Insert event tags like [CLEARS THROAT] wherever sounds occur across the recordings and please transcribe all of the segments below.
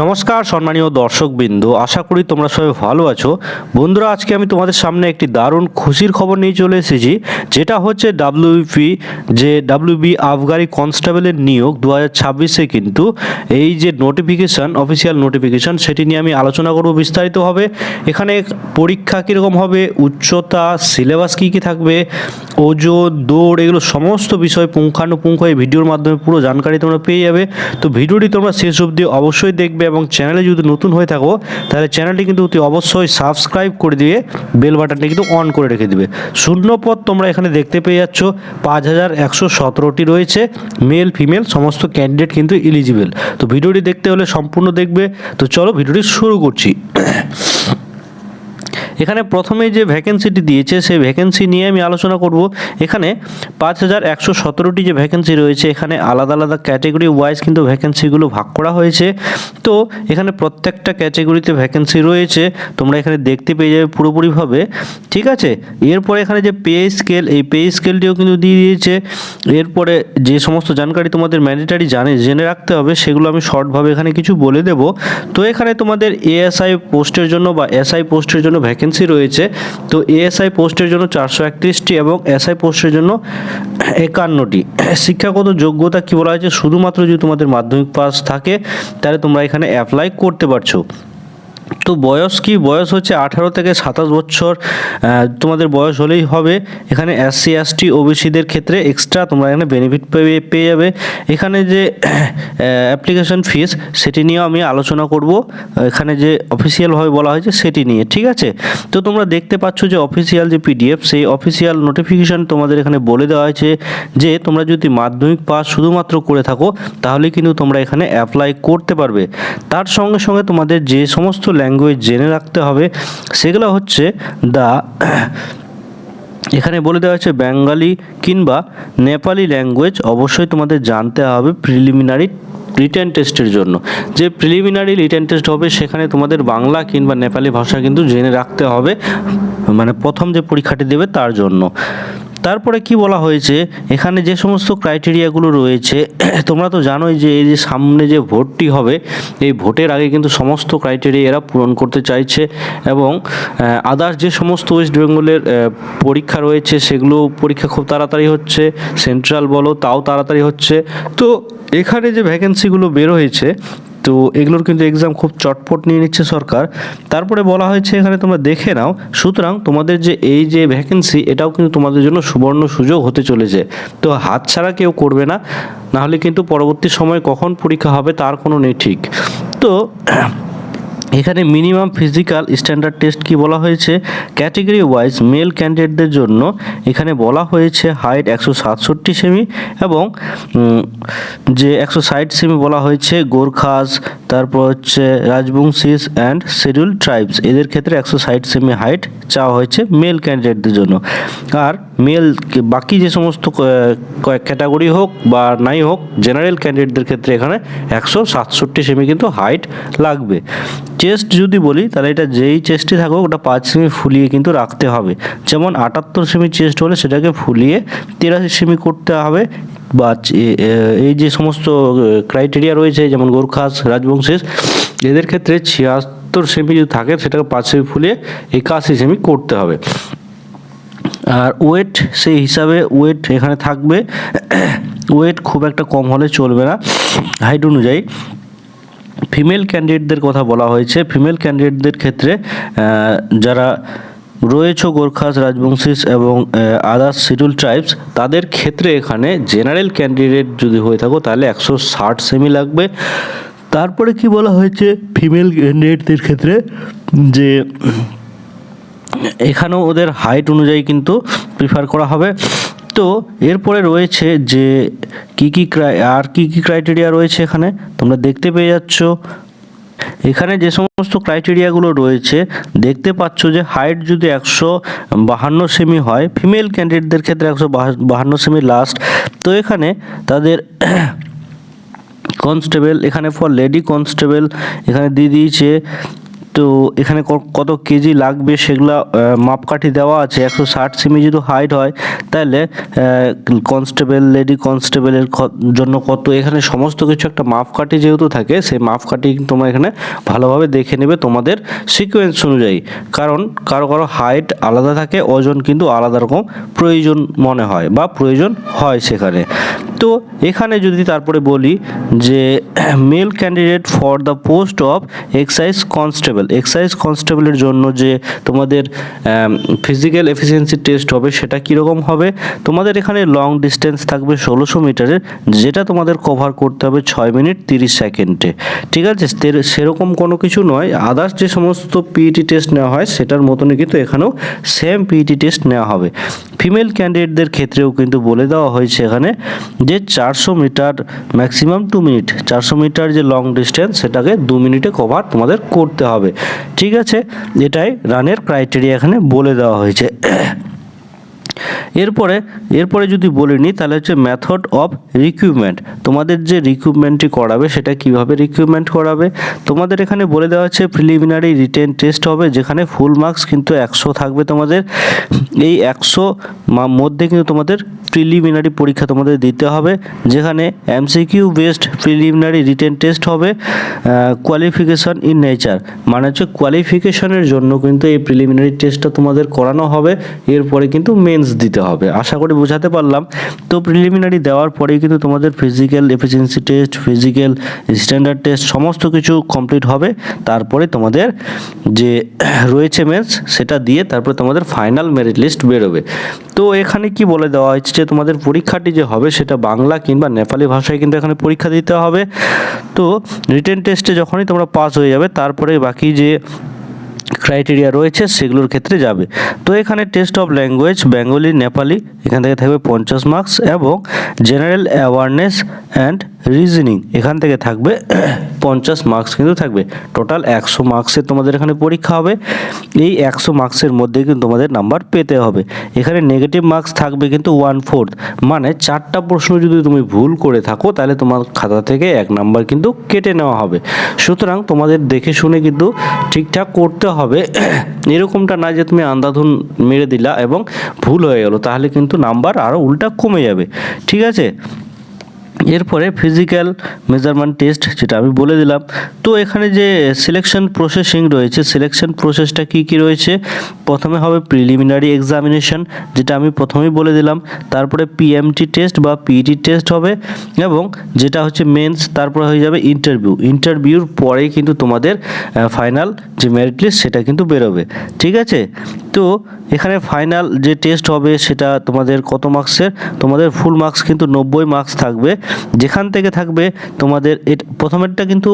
নমস্কার, সম্মানীয় দর্শকবৃন্দ। আশা করি তোমরা সবাই ভালো আছো। বন্ধুরা, আজকে আমি তোমাদের সামনে একটি দারুণ খুশির খবর নিয়ে চলে এসেছি, যেটা হচ্ছে ডাব্লিউপি যে ডাব্লিউবি আফগারি কনস্টেবলের নিয়োগ দু হাজার ছাব্বিশে কিন্তু এই যে নোটিফিকেশান অফিসিয়াল নোটিফিকেশান সেটি নিয়ে আমি আলোচনা করব বিস্তারিতভাবে। এখানে পরীক্ষা কীরকম হবে, উচ্চতা সিলেবাস কী কী থাকবে, ওজন, দৌড়, এগুলো সমস্ত বিষয় পুঙ্খানুপুঙ্খ এই ভিডিওর মাধ্যমে পুরো জানকারি তোমরা পেয়ে যাবে। তো ভিডিওটি তোমরা শেষ অবধি অবশ্যই দেখবে এবং চ্যানেলে যদি নতুন হয়ে থাকো, তাহলে চ্যানেলটি কিন্তু অতি অবশ্যই সাবস্ক্রাইব করে দিয়ে বেল বাটনটি কিন্তু অন করে রেখে দিবে। শূন্য পদ তোমরা এখানে দেখতে পেয়ে যাচ্ছ, পাঁচ হাজার একশো সতেরোটি রয়েছে মেল ফিমেল সমস্ত ক্যান্ডিডেট কিন্তু এলিজিবেল তো ভিডিওটি দেখতে হলে সম্পূর্ণ দেখবে। তো চলো ভিডিওটি শুরু করছি। এখানে প্রথমে যে ভ্যাকেন্সিটি দিয়েছে, সেই ভ্যাকেন্সি নিয়ে আমি আলোচনা করব। এখানে পাঁচ হাজার একশো সতেরোটি যে ভ্যাকেন্সি রয়েছে, এখানে আলাদা আলাদা ক্যাটেগরি ওয়াইজ কিন্তু ভ্যাকেন্সিগুলো ভাগ করা হয়েছে। তো এখানে প্রত্যেকটা ক্যাটেগরিতে ভ্যাকেন্সি রয়েছে, তোমরা এখানে দেখতে পেয়ে যাবে পুরোপুরিভাবে, ঠিক আছে? এরপরে এখানে যে পে স্কেল এই পে স্কেলটিও কিন্তু দিয়ে দিয়েছে। এরপরে যে সমস্ত জানকারি তোমাদের ম্যান্ডেটারি জানে, জেনে রাখতে হবে, সেগুলো আমি শর্টভাবে এখানে কিছু বলে দেব। তো এখানে তোমাদের এএসআই পোস্টের জন্য বা এসআই পোস্টের জন্য ভ্যাকেন্সি রয়েছে, তো এএসআই পোস্টের জন্য চারশো একত্রিশটি এবং এসআই পোস্টের জন্য একান্নটি। শিক্ষাগত যোগ্যতা কী বলা হয়েছে? শুধুমাত্র যদি তোমাদের মাধ্যমিক পাস থাকে, তাহলে তোমরা এখানে অ্যাপ্লাই করতে পারছ। তো বয়স কি? বয়স হচ্ছে আঠারো থেকে সাতাশ বছর। তোমাদের বয়স হলেই হবে। এখানে এসসি এসটি ওবিসিদের ক্ষেত্রে এক্সট্রা তোমরা এখানে বেনিফিট পেয়ে পেয়ে যাবে। এখানে যে অ্যাপ্লিকেশন ফিস সেটি নিয়েও আমি আলোচনা করব। এখানে যে অফিসিয়ালভাবে বলা হয়েছে, সেটি নিয়ে, ঠিক আছে? তো তোমরা দেখতে পাচ্ছ যে অফিসিয়াল যে পিডিএফ সেই অফিসিয়াল নোটিফিকেশান তোমাদের এখানে বলে দেওয়া হয়েছে যে, তোমরা যদি মাধ্যমিক পাস শুধুমাত্র করে থাকো তাহলে কিন্তু তোমরা এখানে অ্যাপ্লাই করতে পারবে। তার সঙ্গে সঙ্গে তোমাদের যে সমস্ত ল্যাঙ্গুয়েজ জেনে রাখতে হবে। সেগুলো হচ্ছে দ্য এখানে বলে দেওয়া হচ্ছে বেঙ্গালি কিংবা নেপালি ল্যাঙ্গুয়েজ অবশ্যই তোমাদের জানতে হবে প্রিলিমিনারি রিটেন টেস্টের জন্য। যে প্রিলিমিনারি রিটেন টেস্ট হবে, সেখানে তোমাদের বাংলা কিংবা নেপালি ভাষা কিন্তু জেনে রাখতে হবে মানে প্রথম যে পরীক্ষাটি দেবে তার জন্য। তারপরে কি বলা হয়েছে? এখানে যে সমস্ত ক্রাইটেরিয়াগুলো রয়েছে, [CLEARS THROAT] তোমরা তো জানোই যে এই যে সামনে যে ভোটটি হবে, এই ভোটের আগে কিন্তু সমস্ত ক্রাইটেরিয়া এরা পূরণ করতে চাইছে এবং আদার্স যে সমস্ত ওয়েস্ট বেঙ্গলের পরীক্ষা রয়েছে সেগুলো পরীক্ষা খুব তাড়াতাড়ি হচ্ছে সেন্ট্রাল বলো, তাও তাড়াতাড়ি হচ্ছে। তো এখানে যে ভ্যাকেন্সিগুলো বের হয়েছে তো এগুলোর কিন্তু এক্সাম খুব চটপট নিয়ে নিচ্ছে সরকার। তারপরে বলা হয়েছে এখানে তোমরা দেখে নাও, সুতরাং তোমাদের যে এই যে ভ্যাকেন্সি এটাও কিন্তু তোমাদের জন্য সুবর্ণ সুযোগ হতে চলেছে। তো হাত ছাড়া কেউ করবে না, নাহলে কিন্তু পরবর্তী সময় কখন পরীক্ষা হবে তার কোনো নেই ঠিক। তো এখানে মিনিমাম ফিজিক্যাল স্ট্যান্ডার্ড টেস্ট কি বলা হয়েছে? ক্যাটেগরি ওয়াইজ মেল ক্যান্ডিডেটদের জন্য এখানে বলা হয়েছে হাইট একশো সাতষট্টি সেমি এবং যে একশো ষাট সেমি বলা হয়েছে গোর্খাস, তারপর হচ্ছে রাজবংশিস অ্যান্ড শিডিউল ট্রাইবস এদের ক্ষেত্রে একশো ষাট সেমি হাইট চাওয়া হয়েছে মেল ক্যান্ডিডেটদের জন্য। আর মেল বাকি যে সমস্ত ক্যাটাগরি হোক বা নাই হোক জেনারেল ক্যান্ডিডেটদের ক্ষেত্রে এখানে একশো সাতষট্টি সেমি কিন্তু হাইট লাগবে। চেস্ট যদি বলি, তাহলে এটা যেই চেস্টই থাকুক, ওটা পাঁচ সেমি ফুলিয়ে কিন্তু রাখতে হবে। যেমন আটাত্তর সেমি চেস্ট হলে সেটাকে ফুলিয়ে তিরাশি সেমি করতে হবে। বা এই যে সমস্ত ক্রাইটেরিয়া রয়েছে, যেমন গোর্খাস, রাজবংশের, এদের ক্ষেত্রে ছিয়াত্তর সেমি যদি থাকে, সেটাকে পাঁচ সেমি ফুলিয়ে একাশি সেমি করতে হবে। আর ওয়েট, সেই হিসাবে ওয়েট এখানে থাকবে। ওয়েট খুব একটা কম হলে চলবে না। হাইট অনুযায়ী। ফিমেল ক্যান্ডিডেটদের কথা বলা হয়েছে। ফিমেল ক্যান্ডিডেটদের ক্ষেত্রে যারা রয়েছে গোর্খাস, রাজবংশিস এবং আদার্স শিডিউল ট্রাইবস তাদের ক্ষেত্রে এখানে জেনারেল ক্যান্ডিডেট যদি হয়ে থাকো, তাহলে একশো ষাট সেমি লাগবে। তারপরে কি বলা হয়েছে ফিমেল ক্যান্ডিডেটদের ক্ষেত্রে? যে, এখানেও ওদের হাইট অনুযায়ী কিন্তু প্রিফার করা হবে। তো এরপরে রয়েছে যে কি কি ক্রাই, আর কি কি ক্রাইটেরিয়া রয়েছে এখানে? তোমরা দেখতে পেয়ে যাচ্ছ। এখানে যে সমস্ত ক্রাইটেরিয়াগুলো রয়েছে, দেখতে পাচ্ছ যে হাইট যদি একশো বাহান্ন সেমি হয় ফিমেল ক্যান্ডিডেটদের ক্ষেত্রে একশো বাহান্ন সেমি লাস্ট তো এখানে তাদের [COUGHS] কনস্টেবল এখানে ফর লেডি কনস্টেবল এখানে দিয়ে দিয়েছে। তো এখানে কত কেজি লাগবে সেগুলা মাপকাঠি দেওয়া আছে। একশো ষাট সেমি যদি হাইট হয়, তাহলে কনস্টেবল লেডি কনস্টেবলের জন্য কত? এখানে সমস্ত কিছু একটা মাপকাঠি যেহেতু থাকে, সেই মাপকাঠি তোমরা এখানে ভালোভাবে দেখে নেবে তোমাদের সিকোয়েন্স অনুযায়ী। কারণ কারও কারও হাইট আলাদা থাকে, ওজন কিন্তু আলাদা রকম প্রয়োজন মনে হয় বা প্রয়োজন হয় সেখানে। তো এখানে যদি তারপরে বলি যে male candidate for the post of excise constable excise কনস্টেবলের জন্য যে তোমাদের ফিজিক্যাল এফিসিয়েন্সি টেস্ট হবে সেটা কীরকম হবে? তোমাদের এখানে লং ডিস্টেন্স থাকবে ষোলোশো মিটারের, যেটা তোমাদের কভার করতে হবে ছয় মিনিট তিরিশ সেকেন্ডে। ঠিক আছে? সেরকম কোনো কিছু নয়। আদার্স যে সমস্ত পিইটি টেস্ট নেওয়া হয়, সেটার মতনই কিন্তু এখানেও সেম পিইটি টেস্ট নেওয়া হবে। ফিমেল ক্যান্ডিডেটদের ক্ষেত্রেও কিন্তু বলে দেওয়া হয়েছে এখানে যে চারশো মিটার ম্যাক্সিমাম টু মিনিট চারশো মিটার যে লং ডিস্টেন্স সেটাকে দু মিনিটে কভার তোমাদের করতে হবে। ঠিক আছে? এটাই রানের ক্রাইটেরিয়া এখানে বলে দেওয়া হয়েছে। এরপরে এরপরে যদি বলে নিই তাহলে হচ্ছে মেথড অফ রিক্রুটমেন্ট তোমাদের যে রিক্রুটমেন্টটি করাবে, সেটা কীভাবে রিক্রুটমেন্ট করাবে? তোমাদের এখানে বলে দেওয়া হচ্ছে প্রিলিমিনারি রিটেন টেস্ট হবে, যেখানে ফুল মার্কস কিন্তু একশো থাকবে তোমাদের। এই একশো মধ্যে কিন্তু তোমাদের প্রিলিমিনারি পরীক্ষা তোমাদের দিতে হবে, যেখানে MCQ based preliminary written test হবে কোয়ালিফিকেশন ইন নেচার মানে হচ্ছে কোয়ালিফিকেশনের জন্য কিন্তু এই প্রিলিমিনারি টেস্টটা তোমাদের করানো হবে, এরপরে কিন্তু মেন্স দিতে হবে। আশা করি বোঝাতে পারলাম। তো প্রিলিমিনারি দেওয়ার পরেই কিন্তু তোমাদের physical efficiency test physical standard test সমস্ত কিছু কমপ্লিট হবে। তারপরে তোমাদের যে রয়েছে মেন্স সেটা দিয়ে তারপরে তোমাদের ফাইনাল মেরিট লিস্ট বেরোবে। তো এখানে কি বলে দেওয়া হয়েছে যে তোমাদের পরীক্ষাটি যে হবে সেটা বাংলা কিংবা নেপালি ভাষায় কিন্তু এখানে পরীক্ষা দিতে হবে। তো রিটেন টেস্টে যখনই তোমরা পাস হয়ে যাবে, তারপরে বাকি যে ক্রাইটেরিয়া রয়েছে, সেগুলোর ক্ষেত্রে যাবে। তো এখানে test of language Bengali Nepali এখান থেকে থাকবে পঞ্চাশ মার্কস এবং জেনারেল অ্যাওয়ারনেস অ্যান্ড রিজনিং এখান থেকে থাকবে [CLEARS THROAT] পঞ্চাশ মার্কস কিন্তু থাকবে। টোটাল একশো মার্কসের তোমাদের এখানে পরীক্ষা হবে। এই একশো মার্কসের মধ্যে কিন্তু তোমাদের নাম্বার পেতে হবে। এখানে নেগেটিভ মার্কস থাকবে কিন্তু ওয়ান ফোর্থ মানে চারটা প্রশ্ন যদি তুমি ভুল করে থাকো, তাহলে তোমার খাতা থেকে এক নাম্বার কিন্তু কেটে নেওয়া হবে। সুতরাং তোমাদের দেখে শুনে কিন্তু ঠিকঠাক করতে হবে। এরকমটা না যে তুমি আন্ধাধুন মেরে দিলা এবং ভুল হয়ে গেলো, তাহলে কিন্তু নাম্বার আরও উল্টা কমে যাবে। ঠিক আছে? এরপরে ফিজিক্যাল মেজারমেন্ট টেস্ট যেটা আমি বলে দিলাম। তো এখানে যে সিলেকশন প্রসেসিং রয়েছে সিলেকশন প্রসেসটা কি কি রয়েছে? প্রথমে হবে প্রিলিমিনারি এক্সামিনেশন যেটা আমি প্রথমেই বলে দিলাম। তারপরে পিএমটি টেস্ট বা পিইটি টেস্ট হবে এবং যেটা হচ্ছে মেন্স তারপরে হয়ে যাবে ইন্টারভিউ ইন্টারভিউর পরেই কিন্তু তোমাদের ফাইনাল যে মেরিট লিস্ট সেটা কিন্তু বেরোবে। ঠিক আছে? তো এখানে ফাইনাল যে টেস্ট হবে সেটা তোমাদের কত মার্কসের তোমাদের ফুল মার্কস কিন্তু নব্বই মার্কস থাকবে। যেখান থেকে থাকবে তোমাদের প্রথমেরটা কিন্তু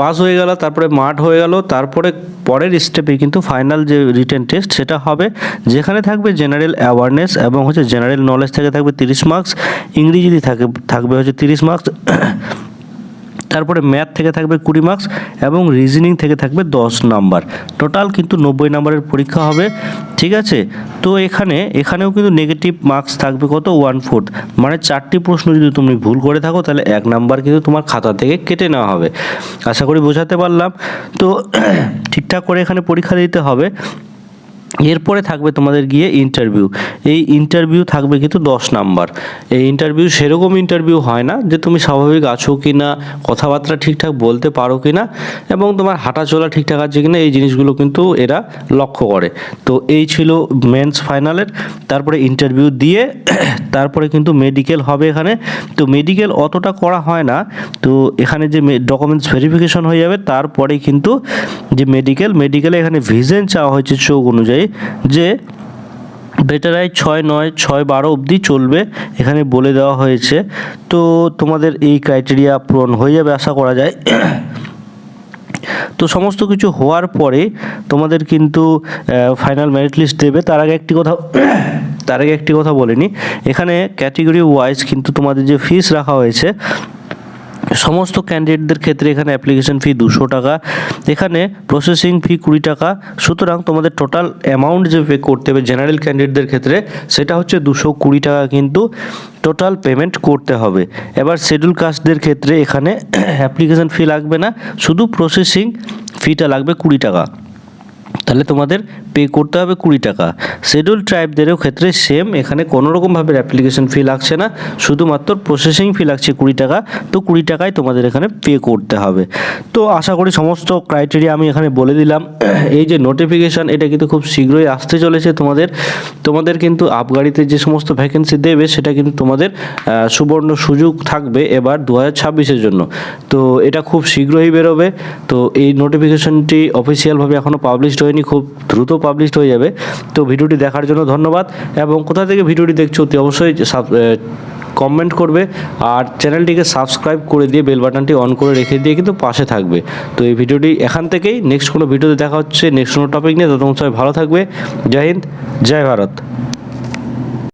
পাস হয়ে গেল, তারপরে মাঠ হয়ে গেল, তারপরে পরের স্টেপে কিন্তু ফাইনাল যে রিটেন টেস্ট সেটা হবে। যেখানে থাকবে জেনারেল অ্যাওয়ারনেস এবং হচ্ছে জেনারেল নলেজ থেকে থাকবে তিরিশ মার্কস ইংরেজি থাকে, থাকবে হচ্ছে তিরিশ মার্কস তারপরে ম্যাথ থেকে থাকবে কুড়ি মার্কস এবং রিজনিং থেকে থাকবে দশ নাম্বার টোটাল কিন্তু নব্বই নাম্বারের পরীক্ষা হবে, ঠিক আছে? তো এখানে, এখানেও কিন্তু নেগেটিভ মার্কস থাকবে কত? ওয়ান ফোর্থ মানে চারটি প্রশ্ন যদি তুমি ভুল করে থাকো, তাহলে এক নাম্বার কিন্তু তোমার খাতা থেকে কেটে নেওয়া হবে। আশা করি বোঝাতে পারলাম। তো [CLEARS THROAT] ঠিকঠাক করে এখানে পরীক্ষা দিতে হবে। এরপরে থাকবে তোমাদের গিয়ে ইন্টারভিউ এই ইন্টারভিউ থাকবে কিন্তু দশ নাম্বার। এই ইন্টারভিউ সেরকম ইন্টারভিউ হয় না যে তুমি স্বাভাবিক আছো কি না কথাবার্তা ঠিকঠাক বলতে পারো কি না এবং তোমার হাঁটা চলা ঠিকঠাক আছে কি না এই জিনিসগুলো কিন্তু এরা লক্ষ্য করে। তো এই ছিল মেন্স ফাইনালের তারপরে ইন্টারভিউ দিয়ে [CLEARS THROAT] তারপরে কিন্তু মেডিকেল হবে এখানে। তো মেডিকেল অতটা করা হয় না। তো এখানে যে ডকুমেন্টস ভেরিফিকেশন হয়ে যাবে তারপরে কিন্তু যে মেডিকেল মেডিকেলে এখানে ভিজেন চাওয়া হয়েছে চোখ অনুযায়ী। যে বেটারাই ছয় নয়, ছয় বারো অবধি চলবে, এখানে বলে দেওয়া হয়েছে। তো তোমাদের এই ক্রাইটেরিয়া পূরণ হয়ে যাবে আশা করা যায়। তো সমস্ত কিছু হওয়ার পরে তোমাদের কিন্তু ফাইনাল মেরিট লিস্ট দেবে। তার আগে একটি কথা, তার আগে একটি কথা বলিনি এখানে ক্যাটেগরি ওয়াইজ কিন্তু তোমাদের যে ফিস রাখা হয়েছে সমস্ত ক্যান্ডিডেটদের ক্ষেত্রে এখানে অ্যাপ্লিকেশন ফি দুশো টাকা, এখানে প্রসেসিং ফি কুড়ি টাকা। সুতরাং তোমাদের টোটাল অ্যামাউন্ট যে পে করতে হবে জেনারেল ক্যান্ডিডেটদের ক্ষেত্রে, সেটা হচ্ছে দুশো কুড়ি টাকা কিন্তু টোটাল পেমেন্ট করতে হবে। এবার শিডিউল কাস্টদের ক্ষেত্রে এখানে অ্যাপ্লিকেশন ফি লাগবে না, শুধু প্রসেসিং ফিটা লাগবে কুড়ি টাকা। তাহলে তোমাদের পে করতে হবে কুড়ি টাকা। শিডিউল ট্রাইবদেরও ক্ষেত্রে সেম এখানে কোনো রকমভাবে অ্যাপ্লিকেশন ফি লাগছে না। শুধুমাত্র প্রসেসিং ফি লাগছে কুড়ি টাকা, তো কুড়ি টাকায় তোমাদের এখানে পে করতে হবে। তো আশা করি সমস্ত ক্রাইটেরিয়া আমি এখানে বলে দিলাম। এই যে নোটিফিকেশান এটা কিন্তু খুব শীঘ্রই আসতে চলেছে তোমাদের। তোমাদের কিন্তু আপগাড়িতে যে সমস্ত ভ্যাকেন্সি দেবে, সেটা কিন্তু তোমাদের সুবর্ণ সুযোগ থাকবে এবার দু হাজার জন্য। তো এটা খুব শীঘ্রই বেরোবে। তো এই নোটিফিকেশনটি অফিসিয়ালভাবে এখনও পাবলিশড হয়নি। খুব দ্রুত পাবলিশড হয়ে যাবে। তো ভিডিওটি দেখার জন্য ধন্যবাদ এবং কোথা থেকে ভিডিওটি দেখছ অতি অবশ্যই কমেন্ট করবে আর চ্যানেলটিকে সাবস্ক্রাইব করে দিয়ে বেল বাটনটি অন করে রেখে দিয়ে কিন্তু পাশে থাকবে। তো এই ভিডিওটি এখান থেকেই নেক্সট কোনো ভিডিওতে দেখা হচ্ছে নেক্সট কোনো টপিক নিয়ে। ততক্ষণ সবাই ভালো থাকবে। জয় হিন্দ, জয় ভারত।